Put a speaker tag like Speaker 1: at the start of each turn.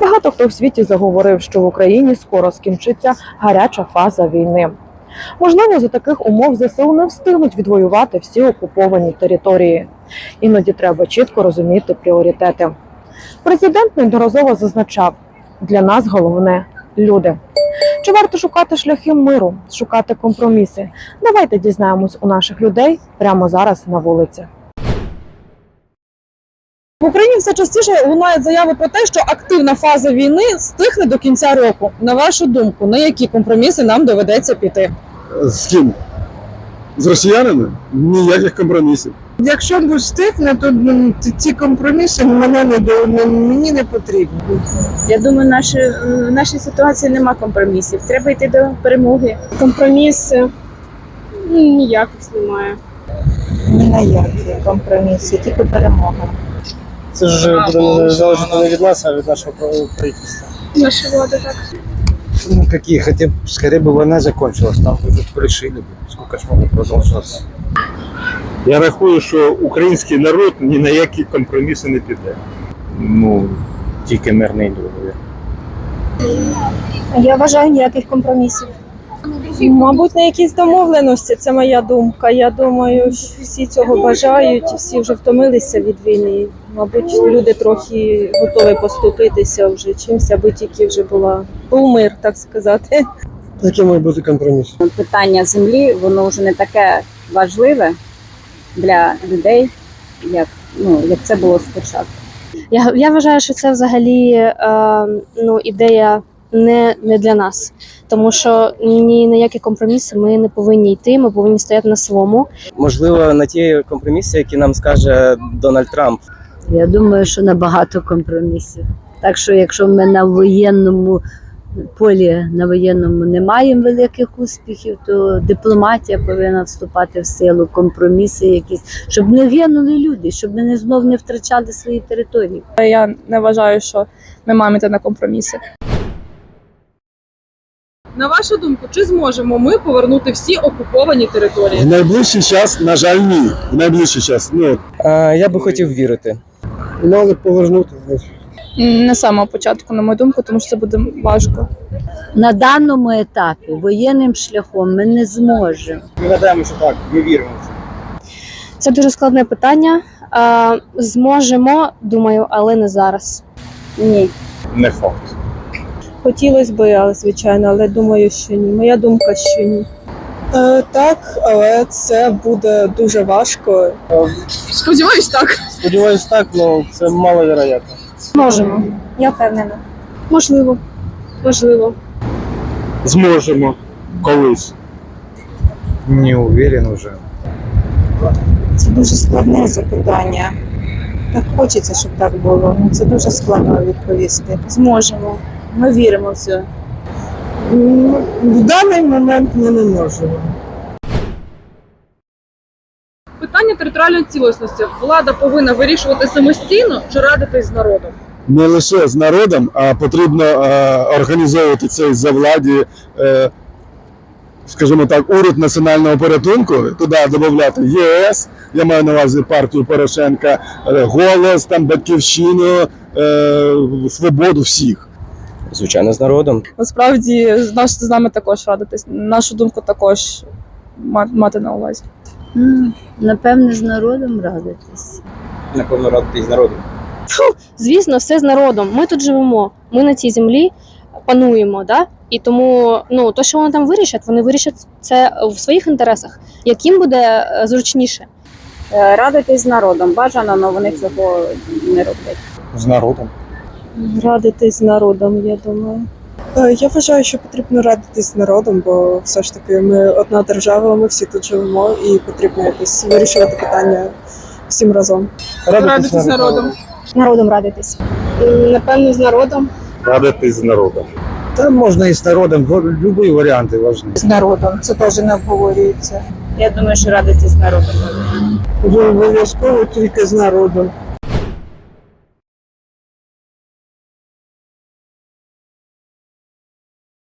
Speaker 1: Багато хто в світі заговорив, що в Україні скоро скінчиться гаряча фаза війни. Можливо, за таких умов ЗСУ не встигнуть відвоювати всі окуповані території. Іноді треба чітко розуміти пріоритети. Президент неодноразово зазначав: для нас головне люди. Чи варто шукати шляхи миру, шукати компроміси? Давайте дізнаємось у наших людей прямо зараз на вулиці.
Speaker 2: В Україні все частіше лунають заяви про те, що активна фаза війни стихне до кінця року. На вашу думку, на які компроміси нам доведеться піти?
Speaker 3: З ким? З росіянами? Ніяких компромісів.
Speaker 4: Якщо не встигне, то ці компроміси мене не до мені не потрібні.
Speaker 5: Я думаю, наші, в нашій ситуації нема компромісів. Треба йти до перемоги.
Speaker 6: Компроміси ну, ніяких немає.
Speaker 4: Ні на які компроміси, тільки перемога.
Speaker 7: Це ж буде залежати не від нас, а від нашого правительства.
Speaker 6: Наша влада так.
Speaker 7: Ну, какие, хотя бы скорее бы война закончилась, там бы уже решили бы, сколько ж могло продолжаться.
Speaker 8: Я рахую, що український народ ні на які компроміси не піде.
Speaker 7: Ну, тільки мирний договір.
Speaker 9: Я вважаю ніяких компромісів.
Speaker 2: Мабуть, на якісь домовленості, це моя думка. Я думаю, що всі цього бажають, всі вже втомилися від війни. Мабуть, люди трохи готові поступитися вже чимось, аби тільки вже була був мир, так сказати.
Speaker 7: Який має бути компроміс?
Speaker 5: Питання землі воно вже не таке важливе для людей, як, ну, як це було спочатку.
Speaker 9: Я, я вважаю, що це взагалі е, ну, ідея не, не для нас, тому що ні на які компроміси ми не повинні йти. Ми повинні стояти на своєму.
Speaker 7: Можливо, на ті компроміси, які нам скаже Дональд Трамп.
Speaker 10: Я думаю, що набагато компромісів. Так що, якщо ми на воєнному полі на воєнному не маємо великих успіхів, то дипломатія повинна вступати в силу, компроміси якісь, щоб не гинули люди, щоб ми знов не втрачали свої території.
Speaker 2: Я не вважаю, що ми маємо йти на компроміси. На вашу думку, чи зможемо ми повернути всі окуповані території?
Speaker 3: В найближчий час, на жаль, ні. В найближчий час. Ну,
Speaker 7: Я би хотів вірити.
Speaker 3: ну, але повернути.
Speaker 2: Не з самого початку, на мою думку, тому що це буде важко.
Speaker 10: На даному етапі воєнним шляхом ми не зможемо.
Speaker 7: Ми гадаємо, що так, ми віримо в це.
Speaker 9: Це дуже складне питання. Е, зможемо, думаю, але не зараз.
Speaker 5: Ні.
Speaker 8: Не факт.
Speaker 2: Хотілося б, але звичайно, але думаю, що ні. Моя думка, що ні.
Speaker 4: Е, так, але це буде дуже важко.
Speaker 2: Сподіваюсь, так.
Speaker 7: Сподіваюсь, так, але це маловероятно.
Speaker 9: Можемо. Я впевнена.
Speaker 6: Можливо. Можливо.
Speaker 8: Зможемо колись.
Speaker 7: Не уверен уже.
Speaker 4: Це дуже складне запитання. Так хочеться, щоб так було. Це дуже складно відповісти.
Speaker 5: Зможемо. Ми віримо в це.
Speaker 4: В даний момент ми не можемо.
Speaker 2: Питання територіальної цілісності влада повинна вирішувати самостійно чи радитись з народом.
Speaker 3: Не лише з народом, а потрібно е, організовувати цей за владі, е, скажімо так, уряд національного порятунку, туди додати ЄС, я маю на увазі партію Порошенка, е, голос, там батьківщину, е, свободу всіх.
Speaker 7: Звичайно, з народом.
Speaker 2: Насправді наш з нами також радитись. Нашу думку також мати на увазі.
Speaker 10: М, Напевне, з народом радитись.
Speaker 7: Напевно, радитись з народом.
Speaker 9: Звісно, все з народом. Ми тут живемо. Ми на цій землі пануємо. Да? І тому ну, то, що вони там вирішать, вони вирішать це в своїх інтересах. Яким буде е, зручніше.
Speaker 5: Е, Радитись з народом бажано, але вони цього не роблять.
Speaker 7: З народом.
Speaker 2: Радитись з народом, я думаю.
Speaker 4: Е, Я вважаю, що потрібно радитись з народом, бо все ж таки ми одна держава, ми всі тут живемо, і потрібно якось вирішувати питання всім разом.
Speaker 2: Радитись з народом.
Speaker 9: Народом радитись.
Speaker 6: Напевно, з народом.
Speaker 8: Радитись з народом.
Speaker 7: Та можна і з народом, будь-які варіанти важливі.
Speaker 4: З народом це теж не обговорюється.
Speaker 5: Я думаю, що радитись з народом.
Speaker 4: Обов'язково тільки з народом.